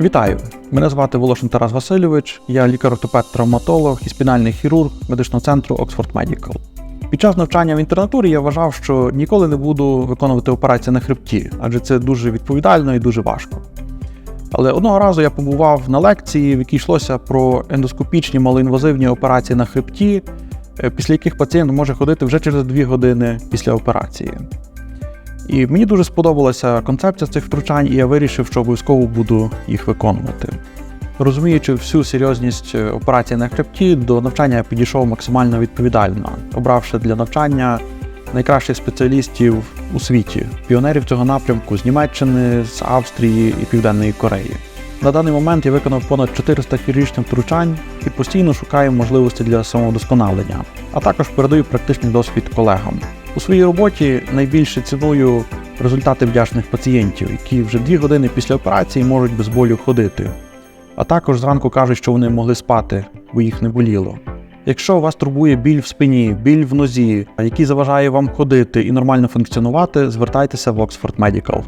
Вітаю! Мене звати Волошин Тарас Васильович, я лікар-ортопед-травматолог і спінальний хірург медичного центру Oxford Medical. Під час навчання в інтернатурі я вважав, що ніколи не буду виконувати операції на хребті, адже це дуже відповідально і дуже важко. Але одного разу я побував на лекції, в якій йшлося про ендоскопічні малоінвазивні операції на хребті, е, після яких пацієнт може ходити вже через 2 години після операції. І мені дуже сподобалася концепція цих втручань, і я вирішив, що обов'язково буду їх виконувати. Розуміючи всю серйозність е, операції на хребті, до навчання я підійшов максимально відповідально, обравши для навчання найкращих спеціалістів у світі, піонерів цього напрямку з Німеччини, з Австрії і Південної Кореї. На даний момент я виконав понад 400 хірургічних втручань і постійно шукаю можливості для самовдосконалення, а також передаю практичний досвід колегам. У своїй роботі найбільше ціную результати вдячних пацієнтів, які вже дві години після операції можуть без болю ходити. А також зранку кажуть, що вони могли спати, бо їх не боліло. Якщо вас турбує біль в спині, біль в нозі, який заважає вам ходити і нормально функціонувати, звертайтеся в Oxford Medical.